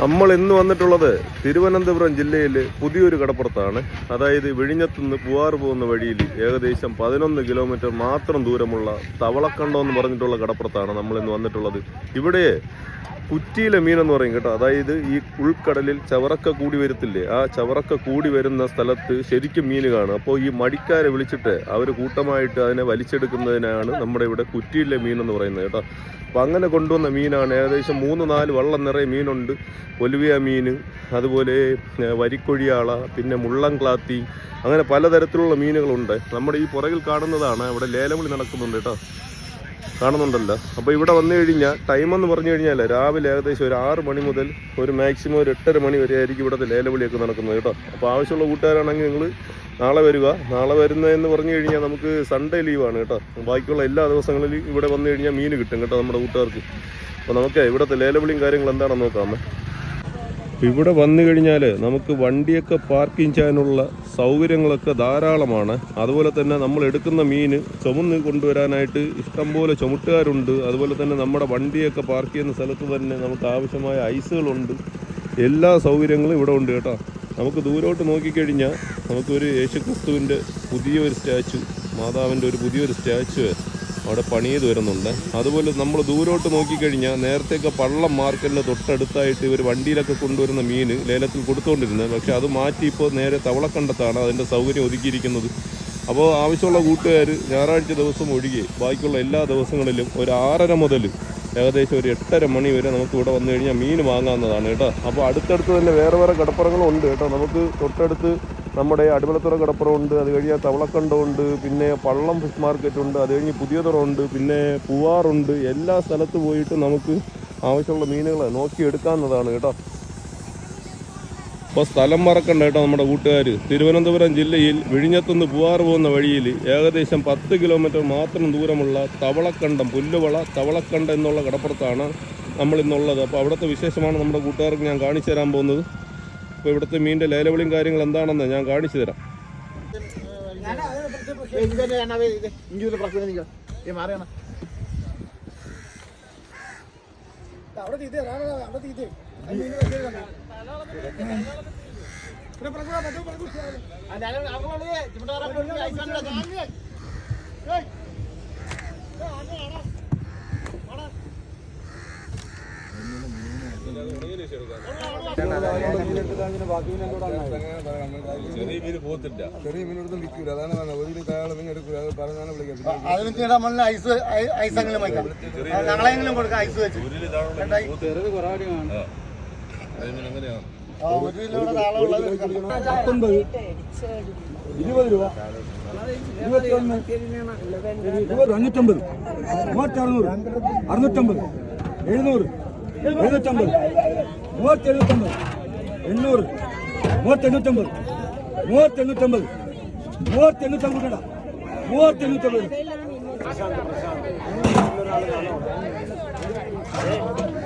നമ്മൾ ഇന്ന് വന്നിട്ടുള്ളത് തിരുവനന്തപുരം ജില്ലയിൽ പുതിയൊരു കടപ്പുറത്താണ്. അതായത് വിഴിഞ്ഞത്തു നിന്ന് പൂവാർ പോകുന്ന വഴിയിൽ ഏകദേശം പതിനൊന്ന് കിലോമീറ്റർ മാത്രം ദൂരമുള്ള തവളക്കണ്ടം എന്ന് പറഞ്ഞിട്ടുള്ള കടപ്പുറത്താണ് നമ്മൾ ഇന്ന് വന്നിട്ടുള്ളത്. ഇവിടെ കുറ്റിയിലെ മീൻ എന്ന് പറയും കേട്ടോ. അതായത് ഈ ഉൾക്കടലിൽ ചവറക്ക കൂടി വരത്തില്ലേ? ആ ചവറക്ക കൂടി വരുന്ന സ്ഥലത്ത് ശരിക്കും മീൻ കാണും. അപ്പോൾ ഈ മടിക്കാരെ വിളിച്ചിട്ട് അവർ കൂട്ടമായിട്ട് അതിനെ വലിച്ചെടുക്കുന്നതിനാണ് നമ്മുടെ ഇവിടെ കുറ്റിയിലെ മീൻ എന്ന് പറയുന്നത് കേട്ടോ. അപ്പോൾ അങ്ങനെ കൊണ്ടുവന്ന മീനാണ് ഏകദേശം മൂന്ന് നാല് വള്ളം നിറയെ മീനുണ്ട്. ഒലുവിയ മീൻ അതുപോലെ വരിക്കൊഴിയാള പിന്നെ മുള്ളം ക്ലാത്തി അങ്ങനെ പലതരത്തിലുള്ള മീനുകളുണ്ട്. നമ്മുടെ ഈ പുറകിൽ കാണുന്നതാണ് ഇവിടെ ലേലവിളി നടക്കുന്നുണ്ട് കേട്ടോ. കാണുന്നുണ്ടല്ലോ. അപ്പോൾ ഇവിടെ വന്നു കഴിഞ്ഞാൽ ടൈം എന്ന് പറഞ്ഞു കഴിഞ്ഞാൽ രാവിലെ ഏകദേശം ഒരു ആറ് മണി മുതൽ ഒരു മാക്സിമം ഒരു എട്ടര മണി വരെ ആയിരിക്കും ഇവിടുത്തെ ലേലവിളിയൊക്കെ നടക്കുന്നത് കേട്ടോ. അപ്പോൾ ആവശ്യമുള്ള കൂട്ടുകാരാണെങ്കിൽ നിങ്ങൾ നാളെ വരിക. നാളെ വരുന്നതെന്ന് പറഞ്ഞു കഴിഞ്ഞാൽ നമുക്ക് സൺഡേ ലീവാണ് കേട്ടോ. ബാക്കിയുള്ള എല്ലാ ദിവസങ്ങളിലും ഇവിടെ വന്നു കഴിഞ്ഞാൽ മീൻ കിട്ടും കേട്ടോ നമ്മുടെ കൂട്ടുകാർക്ക്. അപ്പോൾ നമുക്ക് ഇവിടുത്തെ ലേലവിളിയും കാര്യങ്ങളും എന്താണെന്ന് നോക്കാമേ ഇവിടെ വന്നു കഴിഞ്ഞാൽ നമുക്ക് വണ്ടിയൊക്കെ പാർക്കിംഗ് ചെയ്യാനുള്ള സൗകര്യങ്ങളൊക്കെ ധാരാളമാണ്. അതുപോലെ തന്നെ നമ്മൾ എടുക്കുന്ന മീൻ ചുമന്ന് കൊണ്ടുവരാനായിട്ട് ഇഷ്ടംപോലെ ചുമട്ടുകാരുണ്ട്. അതുപോലെ തന്നെ നമ്മുടെ വണ്ടിയൊക്കെ പാർക്ക് ചെയ്യുന്ന സ്ഥലത്ത് തന്നെ നമുക്ക് ആവശ്യമായ ഐസുകളുണ്ട്. എല്ലാ സൗകര്യങ്ങളും ഇവിടെ ഉണ്ട് കേട്ടോ. നമുക്ക് ദൂരോട്ട് നോക്കിക്കഴിഞ്ഞാൽ നമുക്കൊരു യേശുക്രിസ്തുവിന്റെ പുതിയൊരു സ്റ്റാച്ചു മാതാവിന്റെ ഒരു പുതിയൊരു സ്റ്റാച്ചു അവിടെ പണിയത് വരുന്നുണ്ട്. അതുപോലെ നമ്മൾ ദൂരോട്ട് നോക്കിക്കഴിഞ്ഞാൽ നേരത്തെയൊക്കെ പള്ളം മാർക്കറ്റിന്റെ തൊട്ടടുത്തായിട്ട് ഇവർ വണ്ടിയിലൊക്കെ കൊണ്ടുവരുന്ന മീൻ ലേലത്തിൽ കൊടുത്തുകൊണ്ടിരുന്നത് പക്ഷേ അത് മാറ്റി ഇപ്പോൾ നേരെ തവളക്കണ്ടത്താണ് അതിന്റെ സൗകര്യം ഒതുക്കിയിരിക്കുന്നത്. അപ്പോൾ ആവശ്യമുള്ള കൂട്ടുകാർ ഞായറാഴ്ച ദിവസം ഒഴികെ ബാക്കിയുള്ള എല്ലാ ദിവസങ്ങളിലും ഒരു ആറര മുതൽ ഏകദേശം ഒരു എട്ടര മണി വരെ നമുക്ക് ഇവിടെ വന്നു കഴിഞ്ഞാൽ മീൻ വാങ്ങാവുന്നതാണ് കേട്ടോ. അപ്പോൾ അടുത്തടുത്ത് തന്നെ വേറെ വേറെ കടപ്പുറങ്ങളും ഉണ്ട് കേട്ടോ. നമുക്ക് തൊട്ടടുത്ത് നമ്മുടെ അടിമലത്തുറ കടപ്പുറമുണ്ട് അത് കഴിഞ്ഞാൽ തവളക്കണ്ടമുണ്ട് പിന്നെ പള്ളം ഫിഷ് മാർക്കറ്റ് ഉണ്ട് അത് കഴിഞ്ഞ് പുതിയതുറമുണ്ട് പിന്നെ പൂവാറുണ്ട് എല്ലാ സ്ഥലത്ത് പോയിട്ട് നമുക്ക് ആവശ്യമുള്ള മീനുകൾ നോക്കിയെടുക്കാവുന്നതാണ് കേട്ടോ. അപ്പോൾ സ്ഥലം മറക്കണ്ട കേട്ടോ നമ്മുടെ കൂട്ടുകാർ തിരുവനന്തപുരം ജില്ലയിൽ വിഴിഞ്ഞത്തുനിന്ന് പൂവാർ പോകുന്ന വഴിയിൽ ഏകദേശം പത്ത് കിലോമീറ്റർ മാത്രം ദൂരമുള്ള തവളക്കണ്ടം പുല്ലുവള തവളക്കണ്ടം എന്നുള്ള കടപ്പുറത്താണ് നമ്മൾ ഇന്നുള്ളത് അപ്പോൾ അവിടുത്തെ വിശേഷമാണ് നമ്മുടെ കൂട്ടുകാർക്ക് ഞാൻ കാണിച്ചു തരാൻ പോകുന്നത്. അപ്പോൾ ഇവിടുത്തെ മീനിന്റെ ലേലവിളിയും കാര്യങ്ങൾ എന്താണെന്ന് ഞാൻ കാണിച്ചു തരാം. അവിടെ തീറ്റ അവിടെ ചെറിയ അതിന് ഐസ് ഐസ് എങ്കിലും രൂപ അഞ്ഞൂറ്റമ്പത് അറുന്നൂറ്റമ്പത്. എഴുന്നൂറ്. എഴുന്നൂറ്റമ്പത്. എണ്ണൂറ്. മൂവായിരത്തി എണ്ണൂറ്റമ്പത് മൂവായിരത്തി എണ്ണൂറ്റമ്പത് മൂവായിരത്തി എണ്ണൂറ്റമ്പത് ഇടാം മൂവായിരത്തി എണ്ണൂറ്റമ്പത്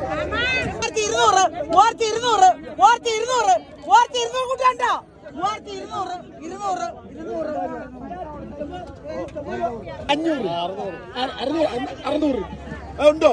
മൂവായിരത്തി ഇരുന്നൂറ് മൂവായിരത്തി ഇരുന്നൂറ്. മൂവായിരത്തി ഇരുന്നൂറ്. മൂവായിരത്തി ഇരുന്നൂറ് കൂട്ടാണ്ടോ മൂവായിരത്തി ഇരുന്നൂറ് ഇരുന്നൂറ് ഇരുന്നൂറ് അഞ്ഞൂറ് അറുന്നൂറ് അറുന്നൂറ് ഉണ്ടോ?